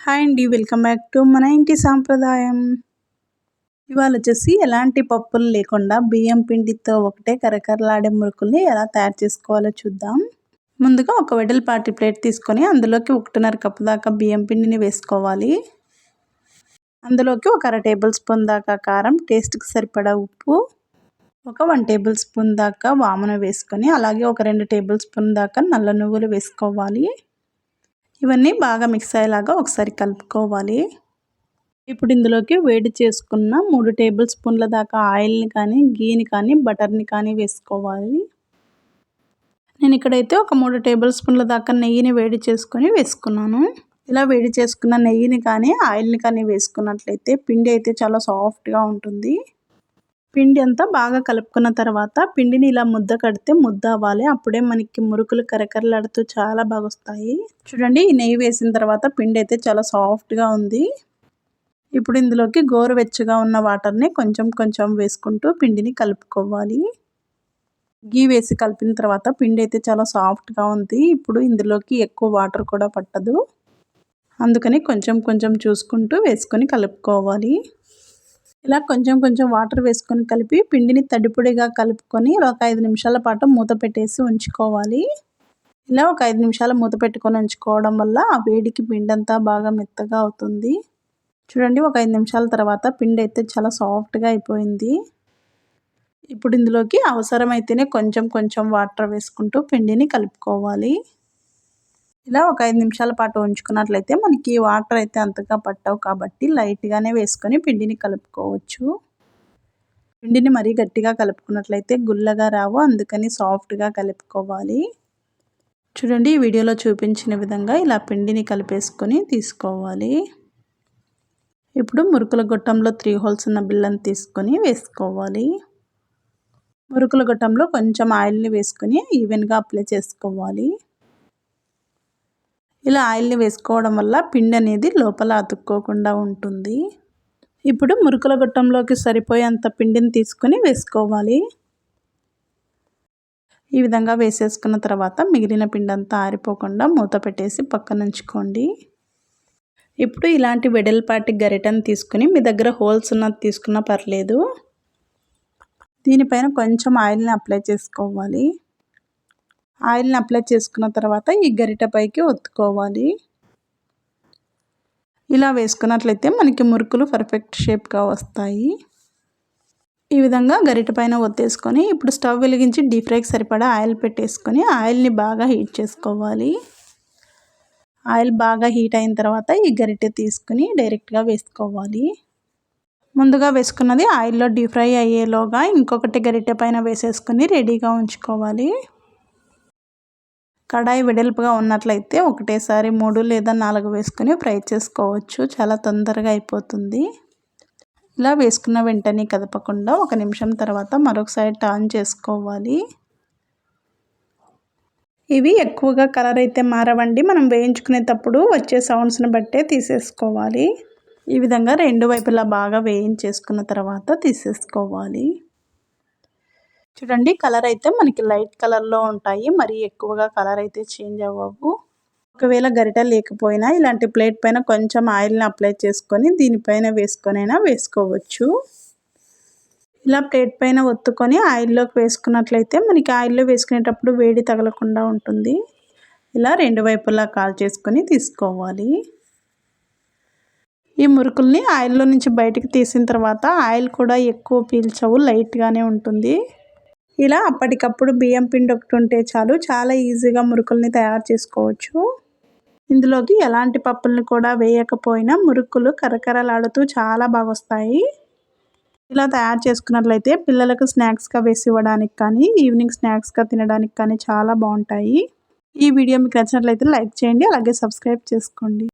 Hi అండి welcome back to మన ఇంటి సాంప్రదాయం. ఇవాళ వచ్చేసి ఎలాంటి పప్పులు లేకుండా బియ్యం పిండితో ఒకటే కరకరలాడే మురుకుల్ని ఎలా తయారు చేసుకోవాలో చూద్దాం. ముందుగా ఒక వెడల్పాటి ప్లేట్ తీసుకొని అందులోకి ఒకటిన్నర కప్పు దాకా బియ్యం పిండిని వేసుకోవాలి. అందులోకి ఒక అర టేబుల్ స్పూన్ దాకా కారం టేస్ట్కి సరిపడా ఉప్పు ఒక వన్ టేబుల్ స్పూన్ దాకా వామన వేసుకొని అలాగే ఒక రెండు టేబుల్ స్పూన్ దాకా నల్ల నువ్వులు వేసుకోవాలి. ఇవన్నీ బాగా మిక్స్ అయ్యేలాగా ఒకసారి కలుపుకోవాలి. ఇప్పుడు ఇందులోకి వేడి చేసుకున్న మూడు టేబుల్ స్పూన్ల దాకా ఆయిల్ని కానీ గీని కానీ బటర్ని కానీ వేసుకోవాలి. నేను ఇక్కడైతే ఒక మూడు టేబుల్ స్పూన్ల దాకా నెయ్యిని వేడి చేసుకొని వేసుకున్నాను. ఇలా వేడి చేసుకున్న నెయ్యిని కానీ ఆయిల్ని కానీ వేసుకున్నట్లయితే పిండి అయితే చాలా సాఫ్ట్గా ఉంటుంది. పిండి అంతా బాగా కలుపుకున్న తర్వాత పిండిని ఇలా ముద్ద కడితే ముద్ద అవ్వాలి. అప్పుడే మనకి మురుకులు కరకరలాడుతూ చాలా బాగా వస్తాయి చూడండి ఈ నెయ్యి వేసిన తర్వాత పిండి అయితే చాలా సాఫ్ట్గా ఉంది. ఇప్పుడు ఇందులోకి గోరువెచ్చగా ఉన్న వాటర్ని కొంచెం కొంచెం వేసుకుంటూ పిండిని కలుపుకోవాలి. గీ వేసి కలిపిన తర్వాత పిండి అయితే చాలా సాఫ్ట్గా ఉంది. ఇప్పుడు ఇందులోకి ఎక్కువ వాటర్ కూడా పట్టదు. అందుకని కొంచెం కొంచెం చూసుకుంటూ వేసుకొని కలుపుకోవాలి. ఇలా కొంచెం కొంచెం వాటర్ వేసుకొని కలిపి పిండిని తడిపొడిగా కలుపుకొని ఒక ఐదు నిమిషాల పాటు మూత పెట్టేసి ఉంచుకోవాలి. ఇలా ఒక ఐదు నిమిషాలు మూత పెట్టుకొని ఉంచుకోవడం వల్ల ఆ వేడికి పిండి అంతా బాగా మెత్తగా అవుతుంది. చూడండి ఒక ఐదు నిమిషాల తర్వాత పిండి అయితే చాలా సాఫ్ట్గా అయిపోయింది. ఇప్పుడు ఇందులోకి అవసరమైతేనే కొంచెం కొంచెం వాటర్ వేసుకుంటూ పిండిని కలుపుకోవాలి. ఇలా ఒక ఐదు నిమిషాల పాటు ఉంచుకున్నట్లయితే మనకి వాటర్ అయితే అంతగా పట్టవు కాబట్టి లైట్గానే వేసుకొని పిండిని కలుపుకోవచ్చు. పిండిని మరీ గట్టిగా కలుపుకున్నట్లయితే గుల్లగా రావు అందుకని సాఫ్ట్గా కలుపుకోవాలి. చూడండి ఈ వీడియోలో చూపించిన విధంగా ఇలా పిండిని కలిపేసుకొని తీసుకోవాలి. ఇప్పుడు మురుకుల గొట్టంలో త్రీ హోల్స్ ఉన్న బిల్లని తీసుకొని వేసుకోవాలి. మురుకుల గొట్టంలో కొంచెం ఆయిల్ని వేసుకొని ఈవెన్గా అప్లై చేసుకోవాలి. ఇలా ఆయిల్ని వేసుకోవడం వల్ల పిండి అనేది లోపల అతుక్కోకుండా ఉంటుంది. ఇప్పుడు మురుకుల గొట్టంలోకి సరిపోయేంత పిండిని తీసుకొని వేసుకోవాలి. ఈ విధంగా వేసేసుకున్న తర్వాత మిగిలిన పిండి అంతా ఆరిపోకుండా మూత పెట్టేసి పక్కన ఉంచుకోండి. ఇప్పుడు ఇలాంటి వెడల్పాటి గరిటను తీసుకుని మీ దగ్గర హోల్స్ ఉన్నది తీసుకున్నా పర్లేదు. దీనిపైన కొంచెం ఆయిల్ని అప్లై చేసుకోవాలి. ఆయిల్ని అప్లై చేసుకున్న తర్వాత ఈ గరిట పైకి ఒత్తుకోవాలి. ఇలా వేసుకున్నట్లయితే మనకి మురుకులు పర్ఫెక్ట్ షేప్గా వస్తాయి. ఈ విధంగా గరిట పైన ఒత్తేసుకొని ఇప్పుడు స్టవ్ వెలిగించి డీప్ ఫ్రైకి సరిపడా ఆయిల్ పెట్టేసుకొని ఆయిల్ని బాగా హీట్ చేసుకోవాలి. ఆయిల్ బాగా హీట్ అయిన తర్వాత ఈ గరిటె తీసుకుని డైరెక్ట్గా వేసుకోవాలి. ముందుగా వేసుకున్నది ఆయిల్లో డీప్ ఫ్రై అయ్యేలోగా ఇంకొకటి గరిటె పైన వేసేసుకొని రెడీగా ఉంచుకోవాలి. కడాయి వెడల్పుగా ఉన్నట్లయితే ఒకటేసారి మూడు లేదా నాలుగు వేసుకుని ఫ్రై చేసుకోవచ్చు. చాలా తొందరగా అయిపోతుంది. ఇలా వేసుకున్న వెంటనే కదపకుండా ఒక నిమిషం తర్వాత మరొకసారి టర్న్ చేసుకోవాలి. ఇవి ఎక్కువగా కలర్ అయితే మారవండి. మనం వేయించుకునేటప్పుడు వచ్చే సౌండ్స్ని బట్టే తీసేసుకోవాలి. ఈ విధంగా రెండు వైపులా బాగా వేయించేసుకున్న తర్వాత తీసేసుకోవాలి. చూడండి కలర్ అయితే మనకి లైట్ కలర్లో ఉంటాయి. మరి ఎక్కువగా కలర్ అయితే చేంజ్ అవ్వవు. ఒకవేళ గరిట లేకపోయినా ఇలాంటి ప్లేట్ పైన కొంచెం ఆయిల్ని అప్లై చేసుకొని దీనిపైన వేసుకొనైనా వేసుకోవచ్చు. ఇలా ప్లేట్ పైన ఒత్తుకొని ఆయిల్లోకి వేసుకున్నట్లయితే మనకి ఆయిల్లో వేసుకునేటప్పుడు వేడి తగలకుండా ఉంటుంది. ఇలా రెండు వైపులా కాల్ చేసుకొని తీసుకోవాలి. ఈ మురుకుల్ని ఆయిల్లో నుంచి బయటకు తీసిన తర్వాత ఆయిల్ కూడా ఎక్కువ పీల్చవు లైట్గానే ఉంటుంది. ఇలా అప్పటికప్పుడు బియ్యం పిండి ఒకటి ఉంటే చాలు. చాలా ఈజీగా మురుకుల్ని తయారు చేసుకోవచ్చు. ఇందులోకి ఎలాంటి పప్పుల్ని కూడా వేయకపోయినా మురుకులు కరకరలాడుతూ చాలా బాగా వస్తాయి ఇలా తయారు చేసుకున్నట్లయితే పిల్లలకు స్నాక్స్గా వేసి ఇవ్వడానికి కానీ ఈవినింగ్ స్నాక్స్గా తినడానికి కానీ చాలా బాగుంటాయి. ఈ వీడియో మీకు నచ్చినట్లయితే లైక్ చేయండి అలాగే సబ్స్క్రైబ్ చేసుకోండి.